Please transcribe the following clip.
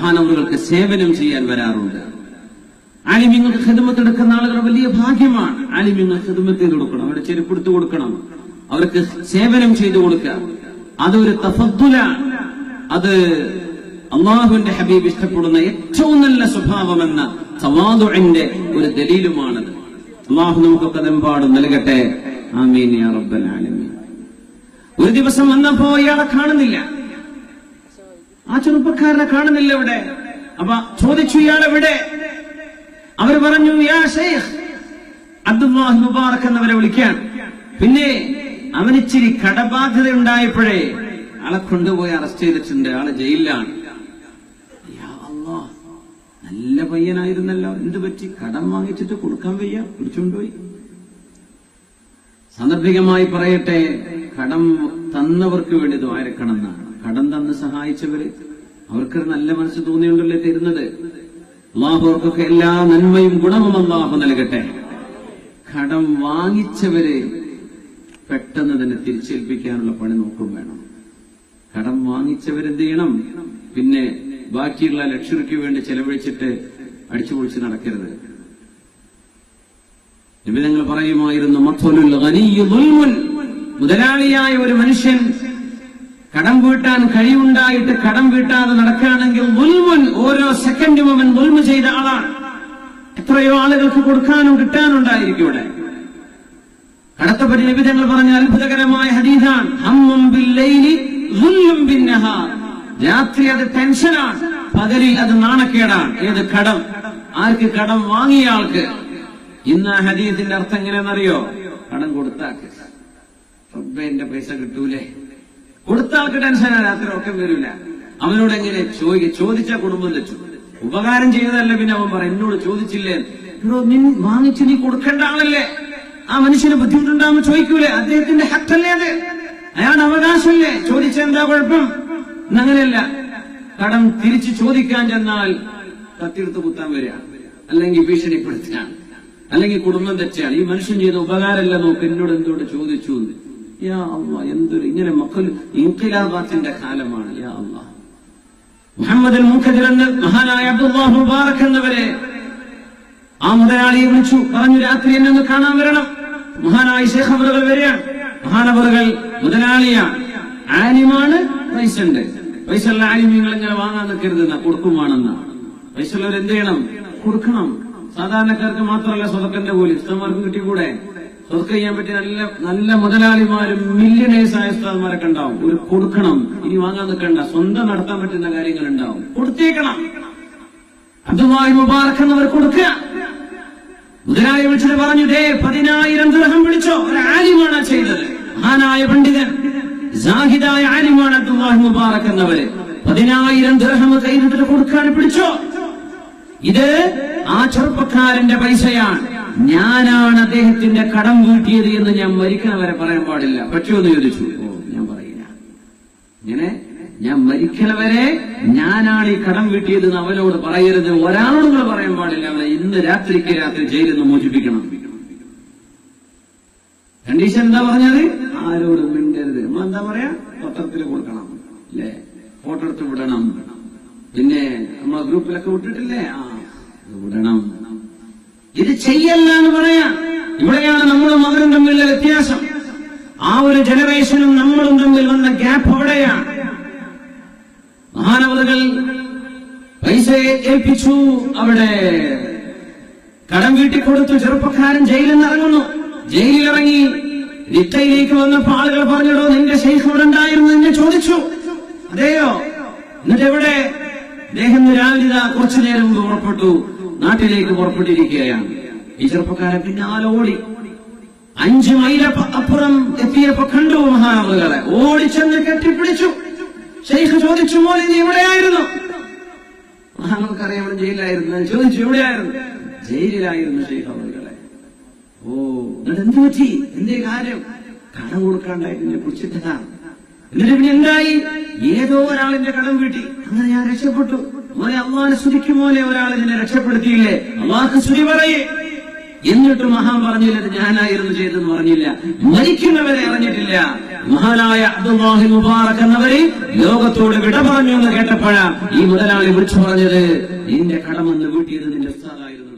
മഹാനവറുകൾക്ക് സേവനം ചെയ്യാൻ വരാറുണ്ട്. ആലിമ്യങ്ങൾക്ക് ഹിദമത്ത് എടുക്കുന്ന ആളുകൾ വലിയ ഭാഗ്യമാണ്. ആലിമ്യങ്ങൾ ഹിദമത്ത് ചെയ്ത് കൊടുക്കണം. അവരുടെ ചെരുപ്പെടുത്ത് കൊടുക്കണം. അവർക്ക് സേവനം ചെയ്തു കൊടുക്കുക. അതൊരു തഫദ്ദുലാണ്. അത് അള്ളാഹുവിന്റെ ഹബീബ് ഇഷ്ടപ്പെടുന്ന ഏറ്റവും നല്ല സ്വഭാവമെന്ന സവാദുവിന്റെ ഒരു ദലീലുമാണത്. അള്ളാഹു നമുക്കൊക്കെ നെമ്പാടും നൽകട്ടെ. ആമീൻ റബ്ബൽ ആലമീൻ. ഒരു ദിവസം വന്നപ്പോ ഇയാളെ കാണുന്നില്ല. ആ ചെറുപ്പക്കാരനെ കാണുന്നില്ല ഇവിടെ. അപ്പൊ ചോദിച്ചു ഇയാൾ എവിടെ? അവർ പറഞ്ഞു യാ ഷെയ്ഖ് അബ്ദുല്ലാഹി മുബാറക് എന്നവരെ വിളിക്കാൻ. പിന്നെ അവനിച്ചിരി കടബാധ്യത ഉണ്ടായപ്പോഴേ ആളെ കൊണ്ടുപോയി അറസ്റ്റ് ചെയ്തിട്ടുണ്ട്. ആൾ ജയിലിലാണ്. നല്ല പയ്യനായിരുന്നല്ലോ. എന്ത് പറ്റി? കടം വാങ്ങിച്ചിട്ട് കൊടുക്കാൻ വയ്യ? പിടിച്ചുകൊണ്ടുപോയി സാന്ദർഭികമായി പറയട്ടെ കടം തന്നവർക്ക് വേണ്ടി ദ്വാരക്കണം എന്നാണ് കടം തന്ന് സഹായിച്ചവര് അവർക്കൊരു നല്ല മനസ്സ് തോന്നിയുണ്ടല്ലേ തരുന്നത്? അള്ളാഹു അവർക്കൊക്കെ എല്ലാ നന്മയും ഗുണവും അള്ളാഹു നൽകട്ടെ. കടം വാങ്ങിച്ചവര് പെട്ടെന്ന് തന്നെ തിരിച്ചേൽപ്പിക്കാനുള്ള പണി നോക്കും വേണം. കടം വാങ്ങിച്ചവരെന്ത് ചെയ്യണം? പിന്നെ ബാക്കിയുള്ള ലക്ഷറിക്ക് വേണ്ടി ചെലവഴിച്ചിട്ട് അടിച്ചുപൊളിച്ച് നടക്കരുത്. നിബിധങ്ങൾ പറയുമായിരുന്നു. മുതലാളിയായ ഒരു മനുഷ്യൻ കടം വീട്ടാൻ കഴിവുണ്ടായിട്ട് കടം വീട്ടാതെ നടക്കുകയാണെങ്കിൽ മുൽമുൻ ഓരോ സെക്കൻഡും അവൻ മുൽമു ചെയ്ത ആളാണ്. എത്രയോ ആളുകൾക്ക് കൊടുക്കാനും കിട്ടാനുണ്ടായിരിക്കും ഇവിടെ. കടത്തപ്പറ്റി നിബിധങ്ങൾ പറഞ്ഞ അത്ഭുതകരമായ ദുല്ലും രാത്രി അത് ടെൻഷനാണ്. പകലിൽ അത് നാണക്കേടാണ്. ഏത് കടം? ആർക്ക് കടം വാങ്ങിയ ആൾക്ക്? ഇന്ന് ആ ഹരീതിന്റെ അർത്ഥം എങ്ങനെയാണെന്നറിയോ? കടം കൊടുത്താക്ക്. റബ്ബേന്റെ പൈസ കിട്ടൂലേ? കൊടുത്ത ആൾക്ക് ടെൻഷനാ രാത്രി ഒക്കെ വരില്ല അവനോട് എങ്ങനെ ചോദിച്ച കുടുംബം തെറ്റു. ഉപകാരം ചെയ്തതല്ല പിന്നെ അവൻ പറ എന്നോട് ചോദിച്ചില്ലേ? എടോ നിൻ വാങ്ങിച്ച് നീ കൊടുക്കേണ്ട ആളല്ലേ? ആ മനുഷ്യന് ബുദ്ധിമുട്ടുണ്ടാകുമ്പോ ചോദിക്കൂലേ? അദ്ദേഹത്തിന്റെ ഹക്കല്ലേ അത്? അയാളുടെ അവകാശമല്ലേ ചോദിച്ച എന്താ കുഴപ്പം? എന്നങ്ങനെയല്ല കടം തിരിച്ചു ചോദിക്കാൻ ചെന്നാൽ കത്തിയെടുത്ത് കുത്താൻ വരിക. അല്ലെങ്കിൽ ഭീഷണിപ്പെടുത്തുകയാണ് അല്ലെങ്കിൽ കുടുംബം തെറ്റാണ് ഈ മനുഷ്യൻ ചെയ്ത ഉപകാരമല്ല നോക്ക് എന്നോട് എന്തുകൊണ്ട് ചോദിച്ചു. യാ അള്ളാ എന്തൊരു ഇങ്ങനെ മക്കൾ ഇൻഖിലാബാത്തിന്റെ കാലമാണ് യാ അള്ളാ മുഹമ്മദ് എന്ന് മഹാനായ അബ്ദുല്ലാഹ് മുബാറക് എന്നവരെ ആ മുതലാളിയെ വിളിച്ചു പറഞ്ഞു രാത്രി എന്നെ ഒന്ന് കാണാൻ വരണം. മഹാനായ ശേഖ് അവറുകൾ വരികയാണ് മഹാനവറുകൾ മുതലാളിയാണ്. ആനിമാണ് പൈസണ്ട് പൈസ ഉള്ള ആലിമ്യങ്ങൾ ഇങ്ങനെ വാങ്ങാൻ നിൽക്കരുത് എന്നാ കൊടുക്കുമാണെന്ന പൈസ ഉള്ളവർ എന്ത് ചെയ്യണം? കൊടുക്കണം. സാധാരണക്കാർക്ക് മാത്രമല്ല സ്വതക്കന്റെ പോലും. ഇഷ്ടമാർക്ക് കിട്ടിക്കൂടെ? സ്വതക്ക ചെയ്യാൻ പറ്റിയ നല്ല നല്ല മുതലാളിമാരും മില്യണേഴ്സ് ആയ സ്ഥലമാരൊക്കെ ഉണ്ടാവും. ഒരു കൊടുക്കണം ഇനി വാങ്ങാൻ നിൽക്കണ്ട. സ്വന്തം നടത്താൻ പറ്റുന്ന കാര്യങ്ങൾ ഉണ്ടാവും കൊടുത്തേക്കണം. അതുമായി മുബാറക്ക് എന്നവർ കൊടുക്കുക. മുതലാളി വിളിച്ചിട്ട് പറഞ്ഞു ദേ പതിനായിരം ദൃഹം വിളിച്ചോ. ഒരു ചെയ്തത്. മഹാനായ പണ്ഡിതൻ ജാഹിദായ ആലിമാണ് അബ്ദുല്ലാഹി മുബാറക് എന്നവര്. പതിനായിരം ദൃഹം കൈ കൊടുക്കാൻ പിടിച്ചോ. ഇത് ആ ചെറുപ്പക്കാരന്റെ പൈസയാണ്. ഞാനാണ് അദ്ദേഹത്തിന്റെ കടം വീട്ടിയത് എന്ന് ഞാൻ മരിക്കണവരെ പറയാൻ പാടില്ല. പക്ഷേ എന്ന് ചോദിച്ചു. ഞാൻ പറയില്ല. ഇങ്ങനെ ഞാൻ മരിക്കണവരെ ഞാനാണ് ഈ കടം വീട്ടിയത് എന്ന് അവനോട് പറയരുത്. ഒരാളോട് പറയാൻ പാടില്ല. അവനെ ഇന്ന് രാത്രിക്ക് രാത്രി ജയിലിൽ നിന്ന് മോചിപ്പിക്കണം. കണ്ടീഷൻ എന്താ പറഞ്ഞത്? ആരോടും മിണ്ടരുത്. നമ്മൾ എന്താ പറയാ? പത്രത്തിൽ കൊടുക്കണം. അല്ലേ? ഫോട്ടോ എടുത്ത് വിടണം. പിന്നെ നമ്മളെ ഗ്രൂപ്പിലൊക്കെ വിട്ടിട്ടില്ലേ? ആ വിടണം. ഇത് ചെയ്യല്ല എന്ന് പറയാം. ഇവിടെയാണ് നമ്മളും അവരും തമ്മിലുള്ള വ്യത്യാസം. ആ ഒരു ജനറേഷനും നമ്മളും തമ്മിൽ വന്ന ഗ്യാപ്പ് അവിടെയാണ് മഹാനവതകൾ പൈസ ഏൽപ്പിച്ചു. അവിടെ കടം വീട്ടിൽ കൊടുത്തു ചെറുപ്പക്കാരൻ ജയിലിൽ നിന്ന് ഇറങ്ങുന്നു ജയിലിൽ ഇറങ്ങി നിത്തയിലേക്ക് വന്നപ്പോ ആളുകൾ പറഞ്ഞിടോ നിന്റെ ഇവിടെ ഉണ്ടായിരുന്നു എന്നെ ചോദിച്ചു. അതെയോ? എന്നിട്ട് എവിടെ? അദ്ദേഹം രാവിലെ കുറച്ചു നേരം മുമ്പ് പുറപ്പെട്ടു. നാട്ടിലേക്ക് പുറപ്പെട്ടിരിക്കുകയാണ്. ഈ ചെറുപ്പക്കാരെ പിന്നാലെ ഓടി. അഞ്ചു മൈല അപ്പുറം എത്തിയപ്പോ കണ്ടു മഹാനവറുകളെ ഓടിച്ചെന്ന് കെട്ടിപ്പിടിച്ചു. ഷെയ്ഖ് ചോദിച്ചു മോനെ നീ എവിടെയായിരുന്നു? മഹാനവർക്കറിയാം ഇവിടെ ജയിലിലായിരുന്നു ചോദിച്ചു എവിടെയായിരുന്നു? ജയിലിലായിരുന്നു ഷെയ്ഖ് ഓ എന്നിട്ട് എന്ത് പറ്റി? എന്തേ കാര്യം? കടം കൊടുക്കാണ്ടായിരുന്നു കുറിച്ചിട്ടതാണ് എന്നിട്ട് പിന്നെ എന്തായി? ഏതോ ഒരാളിന്റെ കടം വീട്ടി. അങ്ങനെ ഞാൻ രക്ഷപ്പെട്ടു. മോനെ അള്ളാഹിനെ സ്തുതിക്കും പോലെ ഒരാൾ നിന്നെ രക്ഷപ്പെടുത്തിയില്ലേ? അള്ളാഹ് സ്തുതി പറയേ. എന്നിട്ട് മഹാൻ പറഞ്ഞില്ല അത് ഞാനായിരുന്നു ചെയ്തെന്ന് പറഞ്ഞില്ല. മരിക്കുന്നവരെ അറിഞ്ഞിട്ടില്ല. മഹാനായ അബ്ദുല്ലാഹി മുബാറക് എന്നവര് ലോകത്തോട് വിട പറഞ്ഞു എന്ന് കേട്ടപ്പോഴാ ഈ മുതലാളി വിളിച്ചു പറഞ്ഞത് നിന്റെ കടമെന്ന് വീട്ടിയത് നിന്റെ ഉസ്താദായിരുന്നു.